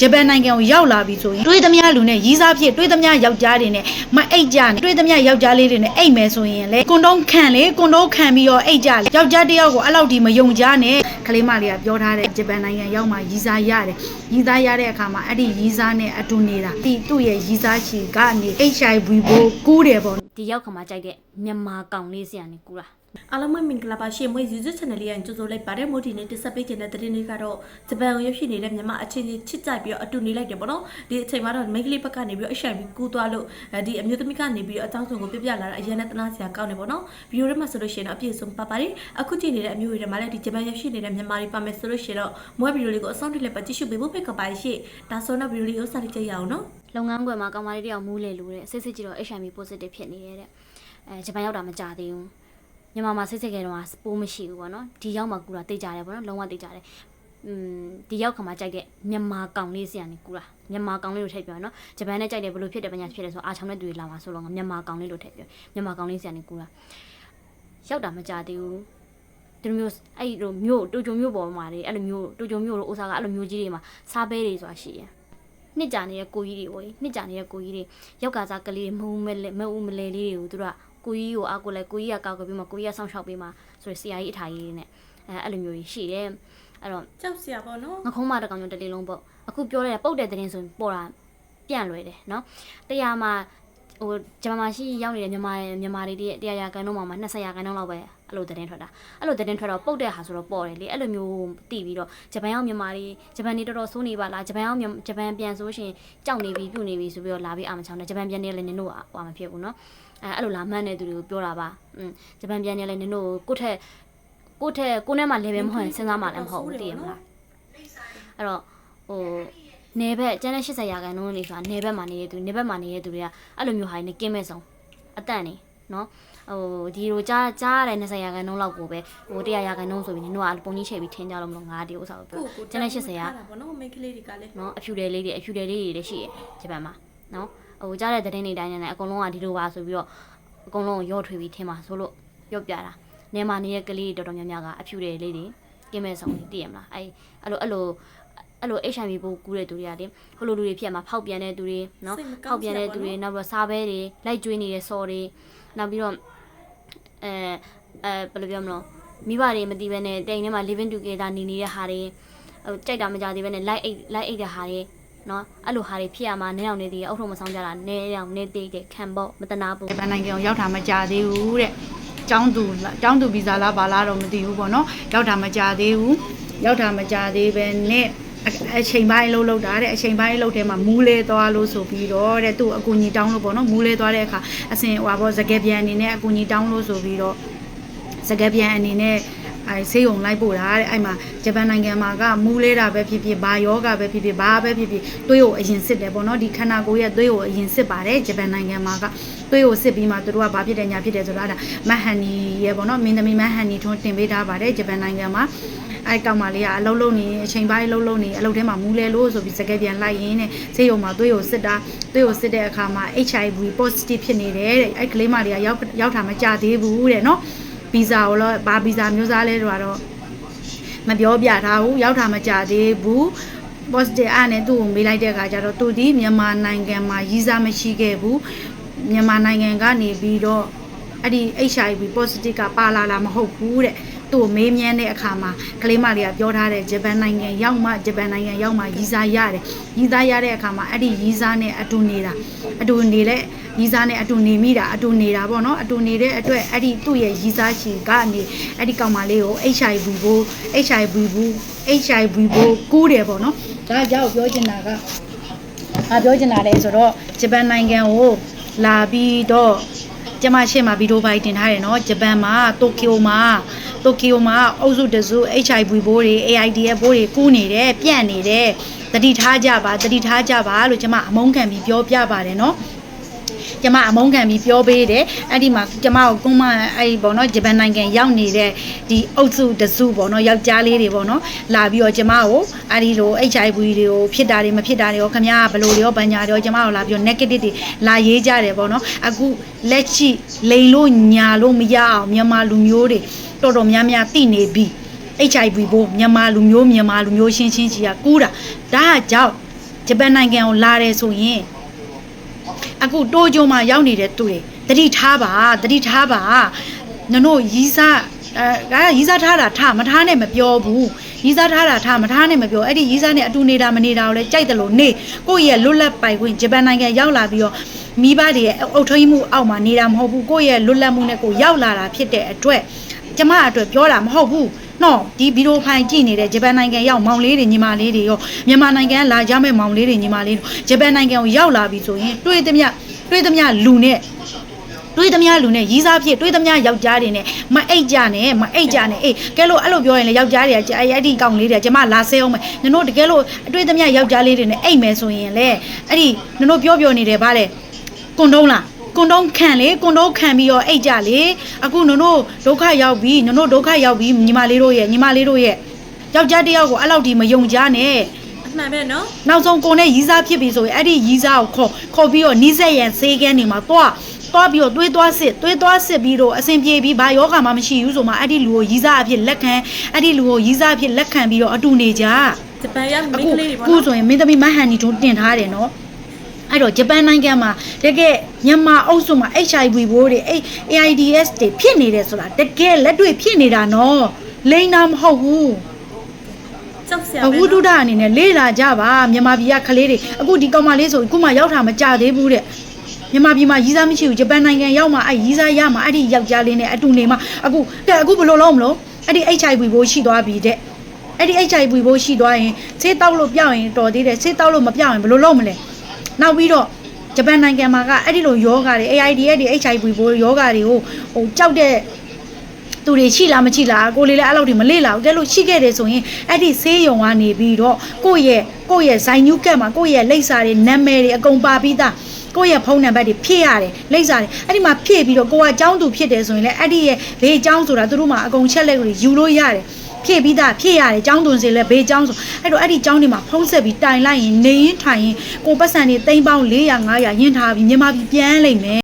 ဂျပန်နိုင်ငံကိုရောက်လာပြီဆိုရင်တွေးသမျှလူနဲ့ရီးစားဖြစ်တွေးသမျှယောက်ျားတွေနဲ့မအိတ်ကြနဲ့တွေးသမျှယောက်ျားလေးတွေနဲ့အိတ်မယ်ဆိုရင်လေကွန်တုံးခံလေကွန်တုံးခံပြီးတော့အိတ်ကြလေယောက်ျားတစ်ယောက်ကိုအဲ့လောက်ဒီမယုံကြနဲ့ကလေးမလေးကပြောထားတဲ့ဂျပန်နိုင်ငံရောက်မှရီးစားရတယ်ရီးစားရတဲ့အခါမှာအဲ့ဒီရီးစားနဲ့အတူနေတာဒီသူ့ရဲ့ရီးစားချီကနေ HIV ဘိုးကူးတယ်ပေါ့ဒီရောက်ခါမှကြိုက်တဲ့မြန်မာကောင်လေးစီကနေကူတာ အားလုံးပဲမင်္ဂလာပါရှင်မွေ YouTube channel လေးရကြိုဆိုလိုက်ပါတယ်မိုဒီနဲ့တက်ဆက်ပေးခြင်းတဲ့သတင်းလေးကတော့ဂျပန်ကိုရဖြစ်နေတဲ့မြန်မာအချင်းချင်းချစ်ကြိုက်ပြီးတော့အတူနေလိုက်တယ်ပေါ့နော်ဒီအချိန်မှာတော့မိန်းကလေးဘက်ကနေပြီးတော့အရှိန်ပြီးကူးသွားလို့အဲဒီအမျိုးသမီးကနေပြီးတော့အကြောင်းစုံကိုပြပြလာတာအရင်နဲ့တနာစရာကောင်းတယ်ပေါ့နော်ဗီဒီယိုထဲမှာဆိုလို့ရှိရင်တော့အပြည့်စုံပါပါတယ်အခုကြည့်နေတဲ့အမျိုးတွေထဲမှာလည်းဒီဂျပန်ရဖြစ်နေတဲ့မြန်မာတွေပါမယ်ဆိုလို့ရှိရင်တော့မွေဗီဒီယိုလေးကိုအဆုံးထိလည်းပဲကြည့်ရှုပေးဖို့ဖိတ်ခေါ်ပါရှင့်ဒါဆိုတော့ဗီဒီယိုလေးကိုစတင်ကြည့်ရအောင်နော်လုပ်ငန်းခွင်မှာကောင်မလေးတယောက်မူးလေလို့တဲ့စိတ်စိတ်ကြည့်တော့ HIV positive ဖြစ်နေတယ်တဲ့အဲဂျပန်ရောက်တာမကြသေးဘူး မြန်မာမှာစိတ်စိတ်ကဲတော့ပိုးမရှိဘူးပေါ့နော်ဒီရောက်မှကူတာတိတ်ကြတယ်ပေါ့နော်လုံးဝတိတ်ကြတယ်อืมဒီရောက်ခါမှကြိုက်တဲ့မြန်မာကောင်လေးစီကနေကူတာမြန်မာကောင်လေးလို့ထည့်ပြောနော်ဂျပန်နဲ့ကြိုက်တယ်ဘယ်လိုဖြစ်တယ်ပညာဖြစ်တယ်ဆိုအာချောင်းနဲ့တွေ့လာမှာဆိုတော့မြန်မာကောင်လေးလို့ထည့်ပြောမြန်မာကောင်လေးစီကနေကူတာရောက်တာမကြသေးဘူးဒီလိုမျိုးအဲ့လိုမျိုးတူကြုံမျိုးပေါ်မှာလေအဲ့လိုမျိုးတူကြုံမျိုးတို့အိုစာကအဲ့လိုမျိုးကြီးတွေမှာစားပဲတွေဆိုတာရှိတယ်နှစ်ကြာနေတဲ့ကိုကြီးတွေပေါ့နှစ်ကြာနေတဲ့ကိုကြီးတွေရောက်ကစားကလေးတွေမုံမဲလဲမအူမလဲလေးတွေကိုသူတို့က ကိုကြီးကိုအားကိုလဲကိုကြီးကကောက်ကွယ်ပြီးမှကိုကြီးကဆောင်းရှောက်ပြီးမှဆိုရယ်ဆရာကြီးအထာကြီးတွေနဲ့အဲအဲ့လိုမျိုးကြီးရှိတယ်အဲ့တော့ကြောက်စရာပေါ့နော်ငခုံးမတစ်ကောင်ကျော်တစ်လေးလုံးပေါ့အခုပြောရတဲ့ပုတ်တဲ့သတင်းဆိုရင်ပေါ်တာပြန့်လွယ်တယ်နော်တရားမှာ ဟိုဂျမန်မာရှိရောက်နေတဲ့မြန်မာမြန်မာတွေတရာရာကန်တော့မှ20ရာကန်တော့လောက်ပဲအဲ့လိုသတင်းထွက်တာအဲ့လိုသတင်းထွက်တော့ပုတ်တဲ့ဟာဆိုတော့ပေါ်တယ်လေအဲ့လိုမျိုးတည်ပြီးတော့ဂျပန်ရောက်မြန်မာတွေဂျပန်တွေတော်တော်ဆိုးနေပါလားဂျပန်ရောက်ဂျပန်ပြန်ဆိုရှင်ကြောက်နေပြီပြုတ်နေပြီဆိုပြီးတော့လာပြီးအာမချောင်းတယ်ဂျပန်ပြန်နေလည်းနင်တို့ဟွာမဖြစ်ဘူးနော်အဲအဲ့လိုလာမှန်းတဲ့သူတွေကိုပြောတာပါอืมဂျပန်ပြန်နေလည်းနင်တို့ကိုယ့်ထက်ကိုယ့်ထက်ကိုယ်နဲ့မှ level မဟုတ်ရင်စဉ်းစားမှလည်းမဟုတ်ဘူးတည်ရမလားအဲ့တော့ဟို နေဘက်ကျန်တဲ့80ရာခိုင်နှုန်းလေးဆိုတာနေဘက်မှာနေတဲ့သူနေဘက်မှာနေတဲ့သူတွေကအဲ့လိုမျိုးဟာနေကင်းမဲ့ဆုံးအတန့်နေနော်ဟိုဒီလိုကြားကြားရတဲ့20ရာခိုင်နှုန်းလောက်ကိုပဲဟို100ရာခိုင်နှုန်းဆိုပြီးနင်တို့ကပုံကြီးချိန်ပြီးထင်းကြလို့မလို့ငါဒီဥစ္စာကိုပြောကိုကိုကျန်တဲ့80ရာပေါ့နော်မိန်းကလေးတွေကလည်းနော်အဖြူတယ်လေးတွေအဖြူတယ်လေးတွေလည်းရှိတယ်ဂျပန်မှာနော်ဟိုကြားတဲ့သတင်းတွေတိုင်းနဲ့အကုန်လုံးကဒီလိုပါဆိုပြီးတော့အကုန်လုံးရော့ထွေပြီးထင်းပါဆိုလို့ပြောပြတာနေမှာနေတဲ့ကလေးတွေတော်တော်များများကအဖြူတယ်လေးတွေကင်းမဲ့ဆုံးလေးတည်ရမလားအဲ့အဲ့လိုအဲ့လို အဲ့လို HIV ပိုးကူးတဲ့သူတွေကလေဟိုလိုလူတွေဖြစ်မှာဖောက်ပြန်တဲ့သူတွေနော်ဖောက်ပြန်တဲ့သူတွေနောက်ပြီးတော့စားပဲတွေလိုက်ကျွေးနေတဲ့စော်တွေနောက်ပြီးတော့အဲအဲဘယ်လိုပြောမလို့မိဘတွေမသိဘဲနဲ့တိမ်ထဲမှာ living together နေနေတဲ့ဟာတွေဟိုကြိုက်တာမကြသေးဘဲနဲ့ light 8 light 8တဲ့ဟာတွေနော်အဲ့လိုဟာတွေဖြစ်ရမှာနည်းအောင်နေသေးတယ်အုတ်ထုံမဆောင်ကြတာနည်းအောင်နေသေးတယ်ခံပေါ့မတနာဘူးဂျပန်နိုင်ငံကိုရောက်တာမကြသေးဘူးတဲ့။ကျောင်းသူလားကျောင်းသူဗီဇာလားဘာလားတော့မသိဘူးပေါ့နော်။ရောက်တာမကြသေးဘူး။ရောက်တာမကြသေးပဲနဲ့ အအချိန်ပိုင်းလှုပ်လှုပ်တာတဲ့အချိန်ပိုင်းလှုပ်ထဲမှာမူးလဲသွားလို့ဆိုပြီးတော့တဲ့သူ့အကူကြီးတောင်းလို့ပေါ့နော်မူးလဲသွားတဲ့အခါအစင်ဟွာပေါ့စကယ်ပြန်အနေနဲ့အကူကြီးတောင်းလို့ဆိုပြီးတော့စကယ်ပြန်အနေနဲ့ အဲဆေးရုံလိုက်ပို့တာတဲ့အဲ့မှာဂျပန်နိုင်ငံမှာကမူးလဲတာပဲဖြစ်ဖြစ်ဘာယောဂပဲဖြစ်ဖြစ်ဘာပဲဖြစ်ဖြစ်သွေးကိုအရင်စစ်တယ်ပေါ့နော်ဒီခန္ဓာကိုယ်ရဲ့သွေးကိုအရင်စစ်ပါတယ်ဂျပန်နိုင်ငံမှာကသွေးကိုစစ်ပြီးမှသူတို့ကဘာဖြစ်တယ်ညာဖြစ်တယ်ဆိုတော့အဲ့ဒါမဟန်နီရဲ့ပေါ့နော်မင်းသမီးမဟန်နီထွန်းတင်ပေးထားပါတယ်ဂျပန်နိုင်ငံမှာအဲ့ကောင်မလေးကအလုံးလုံးနေအချိန်ပိုင်းလုံးလုံးနေအလုပ်ထဲမှာမူးလဲလို့ဆိုပြီးစကယ်ပြန်လိုက်ရင်းနဲ့ဆေးရုံမှာသွေးကိုစစ်တာသွေးကိုစစ်တဲ့အခါမှာ HIV positive ဖြစ်နေတယ်တဲ့အဲ့ကလေးမလေးကရောက်ရောက်တာမကြသေးဘူးတဲ့နော် ဗီဇာကိုတော့ဘာဗီဇာမျိုးစားလဲဆိုတော့မပြောပြထားဘူးရောက်တာမကြသေးဘူး positive အားနဲ့သူ့ကိုမေးလိုက်တဲ့အခါကျတော့သူဒီမြန်မာနိုင်ငံမှာရီးစားမရှိခဲ့ဘူးမြန်မာနိုင်ငံကနေပြီးတော့အဲ့ဒီ HIV positive ကပါလာလာမဟုတ်ဘူးတဲ့သူ့ကိုမေးမြန်းတဲ့အခါမှာကလေးမလေးကပြောထားတယ်ဂျပန်နိုင်ငံရောက်မှဂျပန်နိုင်ငံရောက်မှရီးစားရတယ်ရီးစားရတဲ့အခါမှာအဲ့ဒီရီးစားနဲ့အတူနေတာအတူနေတဲ့ ရီးစားနဲ့အတူနေမိတာအတူနေတာပေါ့နော်အတူနေတဲ့အတွက်အဲ့ဒီသူ့ရဲ့ရီးစားရှိကနေအဲ့ဒီကောင်မလေးကို HIV ဘိုး HIV ဘူး HIV ဘိုးကူးတယ်ပေါ့နော်ဒါကြောင့်ပြောချင်တာကအာပြောချင်တာလဲဆိုတော့ဂျပန်နိုင်ငံကိုလာပြီးတော့ကျမရှေ့မှာဗီဒီယိုပိုင်တင်ထားတယ်နော်ဂျပန်မှာတိုကျိုမှာတိုကျိုမှာအုပ်စုတစု HIV ဘိုးတွေ AIDS ဘိုးတွေကူးနေတယ်ပြန့်နေတယ်တတိထားကြပါတတိထားကြပါလို့ကျမအမုန်းခံပြီးပြောပြပါတယ်နော် ကျမအမုန်းခံပြီးပြောပေးတယ်အဲ့ဒီမှာကျမကိုကွန်မအဲ့ဒီပေါ့နော်ဂျပန်နိုင်ငံရောက်နေတဲ့ဒီအုပ်စုတစုပေါ့နော်ယောက်ျားလေးတွေပေါ့နော်လာပြီးတော့ကျမကိုအဲ့ဒီလို HIV တွေကိုဖြစ်တာတွေမဖြစ်တာတွေရောခမ ्या ဘယ်လိုတွေရောဗညာတွေရောကျမကိုလာပြီးတော့ negative တွေလာရေးကြတယ်ပေါ့နော်အခုလက်ရှိလိန်လို့ညာလို့မရအောင်မြန်မာလူမျိုးတွေတော်တော်များများသိနေပြီ HIV ဘို့မြန်မာလူမျိုးမြန်မာလူမျိုးချင်းချင်းကြီးကကူးတာဒါကကြောင့်ဂျပန်နိုင်ငံကိုလာတယ်ဆိုရင် အခုတိုးကျုံမှာရောက်နေတဲ့သူတွေတတိထားပါတတိထားပါနင်တို့ရီးစားအဲကရီးစားထားတာထားမထားနဲ့မပြောဘူးရီးစားထားတာထားမထားနဲ့မပြောအဲ့ဒီရီးစားနဲ့အတူနေတာမနေတာကိုလည်းကြိုက်တယ်လို့နေကိုယ့်ရဲ့လွတ်လပ်ပိုင်ခွင့်ဂျပန်နိုင်ငံရောက်လာပြီးတော့မိဘတွေရဲ့အုပ်ထိန်းမှုအောက်မှာနေတာမဟုတ်ဘူးကိုယ့်ရဲ့လွတ်လပ်မှုနဲ့ကိုယ်ရောက်လာတာဖြစ်တဲ့အတွက်ကျမအတွက်ပြောတာမဟုတ်ဘူး နော်ဒီဗီဒီယိုဖိုင်ကြည့်နေတဲ့ဂျပန်နိုင်ငံရောက်မောင်လေးတွေညီမလေးတွေရောမြန်မာနိုင်ငံကလာကြမဲ့မောင်လေးတွေညီမလေးတွေဂျပန်နိုင်ငံကိုရောက်လာပြီဆိုရင်တွေ့သမျှတွေ့သမျှလူနဲ့တွေးသမျှလူနဲ့ရီးစားဖြစ်တွေးသမျှယောက်ျားတွေနဲ့မအိတ်ကြနဲ့မအိတ်ကြနဲ့အေးကဲလို့အဲ့လိုပြောရင်လေယောက်ျားတွေကအဲ့အဲ့ဒီကောင်လေးတွေကကျမလာဆဲအောင်မယ်နင်တို့တကယ်လို့တွေးသမျှယောက်ျားလေးတွေနဲ့အိတ်မယ်ဆိုရင်လေအဲ့ဒီနင်တို့ပြောပြောနေတယ်ဗါလေကွန်တုံးလား ကွန်တုံးခံလေကွန်တုံးခံပြီးတော့အိတ်ကြလေအခုနင်တို့ဒုက္ခရောက်ပြီနင်တို့ဒုက္ခရောက်ပြီညီမလေးတို့ရဲ့ညီမလေးတို့ရဲ့ယောက်ျားတစ်ယောက်ကိုအဲ့လောက်ဒီမယုံကြနဲ့အမှန်ပဲနော်နောက်ဆုံးကိုနဲ့ရီးစားဖြစ်ပြီဆိုရင်အဲ့ဒီရီးစားကိုခေါ်ခေါ်ပြီးတော့နီးစက်ရန်ဆေးကန်းနေမှာသွားသွားပြီးတော့သွေးသွားစစ်သွေးသွားစစ်ပြီးတော့အဆင်ပြေပြီးဘာယောဂမှမရှိဘူးဆိုမှအဲ့ဒီလူကိုရီးစားအဖြစ်လက်ခံအဲ့ဒီလူကိုရီးစားအဖြစ်လက်ခံပြီးတော့အတူနေကြဂျပန်ရောက်မိအခုန်းကလေးတွေပေါ့ခုနော်ဆိုရင်မင်းသမီးမဟန်နီတို့တင်ထားတယ်နော် အဲ့တော့ဂျပန်နိုင်ငံမှာတကယ်မြန်မာအုပ်စုမှာ HIV ဘိုးတွေအဲ့ AIDS တွေဖြစ်နေတယ်ဆိုတာတကယ်လက်တွေ့ဖြစ်နေတာနော်လိန်တာမဟုတ်ဘူးကြောက်စရာအပဲဝုဒ္ဓနော်ဒအနေနဲ့လေးလာကြပါမြန်မာပြည်ကကလေးတွေအခုဒီကောင်မလေးဆိုအခုမှရောက်တာမကြသေးဘူးတဲ့မြန်မာပြည်မှာရီးစားမရှိဘူးဂျပန်နိုင်ငံရောက်မှအဲ့ရီးစားရမှအဲ့ဒီယောက်ျားလေးနဲ့အတူနေမှအခုကဲအခုဘယ်လိုလုပ်မလို့အဲ့ဒီ HIV ဘိုးရှိသွားပြီတဲ့အဲ့ဒီ HIV ဘိုးရှိသွားရင်ဆေးတောက်လို့ပြောက်ရင်တော်သေးတယ်ဆေးတောက်လို့မပြောက်ရင်ဘယ်လိုလုပ်မလဲ နောက်ပြီးတော့ဂျပန်နိုင်ငံမှာကအဲ့ဒီလိုယောဂါတွေ AIDS တွေ HIV ဘိုးယောဂါတွေကိုဟိုကြောက်တဲ့သူတွေရှိလားမရှိလားကိုလေးလည်းအဲ့လောက်တွေမလေ့လာဘူးကဲလို့ရှိခဲ့တယ်ဆိုရင်အဲ့ဒီဆေးရုံကနေပြီးတော့ကိုယ့်ရဲ့ကိုယ့်ရဲ့ဇိုင်ညူးကတ်မှာကိုယ့်ရဲ့လိပ်စာတွေနာမည်တွေအကုန်ပါပြီးသားကိုယ့်ရဲ့ဖုန်းနံပါတ်တွေဖြည့်ရတယ်လိပ်စာတွေအဲ့ဒီမှာဖြည့်ပြီးတော့ကိုကအကြောင်းသူဖြစ်တယ်ဆိုရင်လည်းအဲ့ဒီရဲ့ဘေးအကြောင်းဆိုတာသူတို့မှာအကုန်ချက်လက်တွေယူလို့ရတယ် ဖြည့်ပြီးသားဖြည့်ရတယ်ចောင်းသွင်းစေလဲဘေးចောင်းဆိုအဲ့တော့အဲ့ဒီចောင်းတွေမှာဖုံးဆက်ပြီးတိုင်လိုက်ရင်နေရင်ထိုင်ရင်ကိုပတ်စံတွေတိမ့်ပေါင်း400 500ရင်းထားပြီးမြန်မာပြည်ပြန်လိမ့်မယ်